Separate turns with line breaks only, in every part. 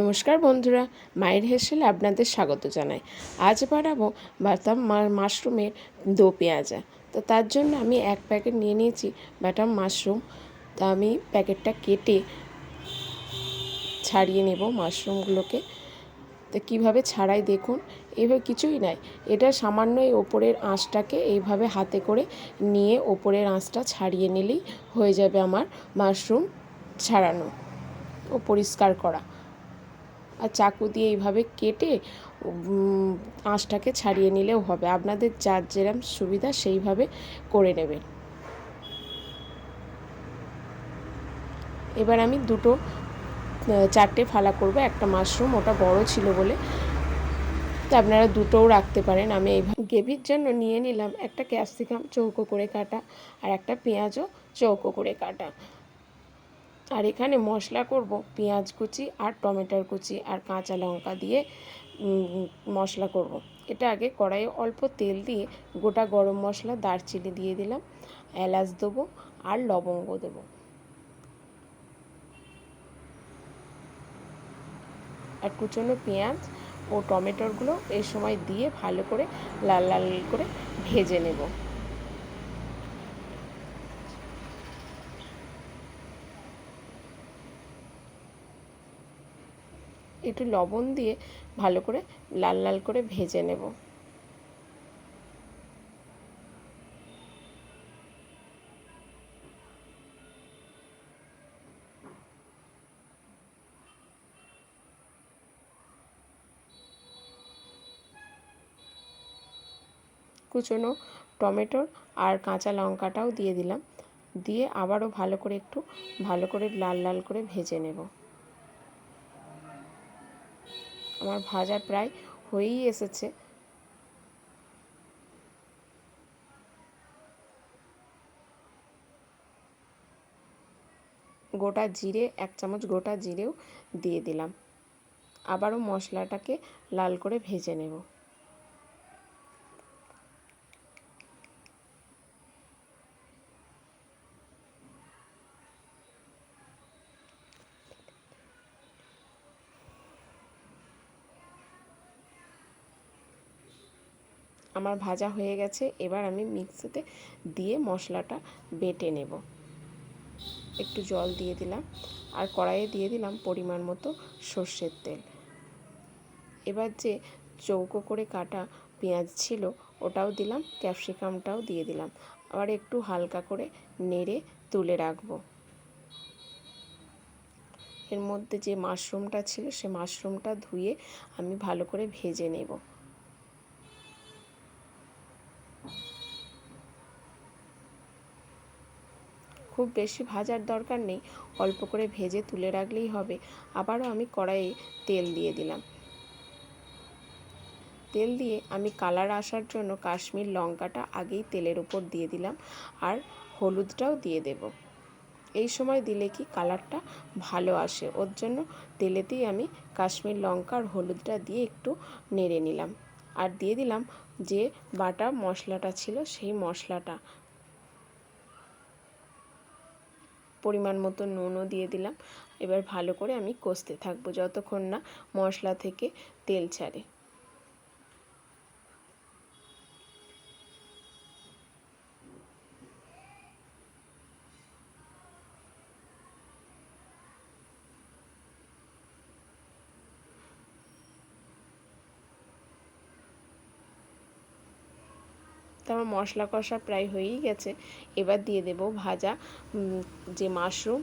নমস্কার বন্ধুরা, মায়ের হেসেলে আপনাদের স্বাগত জানাই। আজ বানাবো বাদাম মাশরুমের দো পেঁয়াজা। তো তার জন্য আমি এক প্যাকেট নিয়ে নিয়েছি বাটাম মাশরুম। তা আমি প্যাকেটটা কেটে ছাড়িয়ে নেব মাশরুমগুলোকে। তো কীভাবে ছাড়াই দেখুন এইভাবে কিছুই নাই। এটা সামান্য এই ওপরের আঁশটাকে এইভাবে হাতে করে নিয়ে ওপরের আঁশটা ছাড়িয়ে নিলেই হয়ে যাবে আমার মাশরুম ছাড়ানো ও পরিষ্কার করা। আর চাকু দিয়ে এইভাবে কেটে আঁশটাকে ছাড়িয়ে নিলেও হবে। আপনাদের যার যেরম সুবিধা সেইভাবে করে নেবেন। এবার আমি দুটো চারটে ফালা করব। একটা মাশরুম, ওটা বড় ছিল বলে। তো আপনারা দুটোও রাখতে পারেন। আমি এইভাবে গ্রেভির জন্য নিয়ে নিলাম একটা ক্যাপসিকাম চৌকো করে কাটা আর একটা পেঁয়াজও চৌকো করে কাটা। আর এখানে মশলা করব পেঁয়াজ কুচি আর টমেটোর কুচি আর কাঁচা লঙ্কা দিয়ে মশলা করব। এটা আগে কড়াইয়ে অল্প তেল দিয়ে গোটা গরম মশলা দারচিনি দিয়ে দিলাম, এলাচ দেবো আর লবঙ্গ দেবো আর কুচনো পেঁয়াজ ও টমেটোরগুলো এই সময় দিয়ে ভালো করে লাল লাল করে ভেজে নেব একটু লবণ দিয়ে ভালো করে লাল লাল করে ভেজে নেব। কুচনো টমেটোর আর কাঁচা লঙ্কাটাও দিয়ে দিলাম। দিয়ে আবারও ভালো করে একটু ভালো করে লাল লাল করে ভেজে নেব। আমার ভাজা প্রায় হয়েই এসেছে। গোটা জিরে, এক চামচ গোটা জিরেও দিয়ে দিলাম। আবারও মশলাটাকে লাল করে ভেজে নেব। আমার ভাজা হয়ে গেছে, এবার আমি মিক্সিতে দিয়ে মশলাটা বেটে নেব। একটু জল দিয়ে দিলাম, আর কড়াইয়ে দিয়ে দিলাম পরিমাণ মতো সর্ষের তেল। এবার যে চৌকো করে কাটা পেঁয়াজ ছিল, ওটাও দিলাম, ক্যাপসিকামটাও দিয়ে দিলাম। আবার একটু হালকা করে নেড়ে তুলে রাখব। এর মধ্যে যে মাশরুমটা ছিল, সে মাশরুমটা ধুয়ে আমি ভালো করে ভেজে নেব। খুব বেশি ভাজার দরকার নেই, অল্প করে ভেজে তুলে রাখলেই হবে। আবারও আমি কড়াইয়ে তেল দিয়ে দিলাম। তেল দিয়ে আমি কালার আসার জন্য কাশ্মীর লঙ্কাটা আগেই তেলের উপর দিয়ে দিলাম আর হলুদটাও দিয়ে দেব। এই সময় দিলে কি কালারটা ভালো আসে, ওর জন্য তেলেতেই আমি কাশ্মীর লঙ্কা আর হলুদটা দিয়ে একটু নেড়ে নিলাম। আর দিয়ে দিলাম যে বাটা মশলাটা ছিল সেই মশলাটা। পরিমাণ মতো নুনও দিয়ে দিলাম। এবার ভালো করে আমি কষতে থাকব, যতক্ষণ না মশলা থেকে তেল ছাড়ে। তো আমার মশলা কষা প্রায় হয়েই গেছে। এবার দিয়ে দেব ভাজা যে মাশরুম,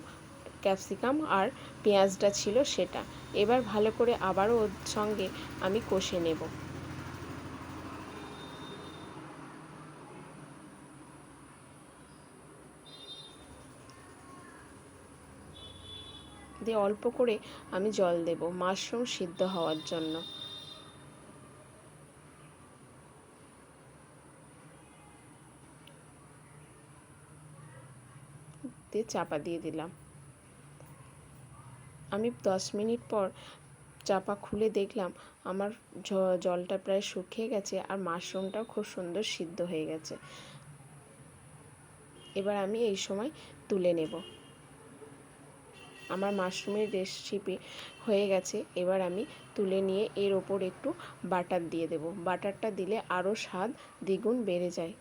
ক্যাপসিকাম আর পেঁয়াজটা ছিল সেটা। এবার ভালো করে আবারও ওর সঙ্গে আমি কষে নেব। দিয়ে অল্প করে আমি জল দেব মাশরুম সিদ্ধ হওয়ার জন্য। দিয়ে চাপা দিয়ে দিলাম। আমি দশ মিনিট পর চাপা খুলে দেখলাম আমার জলটা প্রায় শুকিয়ে গেছে আর মাশরুমটাও খুব সুন্দর সিদ্ধ হয়ে গেছে। এবার আমি এই সময় তুলে নেব। আমার মাশরুমের রেসিপি হয়ে গেছে। এবার আমি তুলে নিয়ে এর ওপর একটু বাটার দিয়ে দেব। বাটারটা দিলে আরও স্বাদ দ্বিগুণ বেড়ে যায়।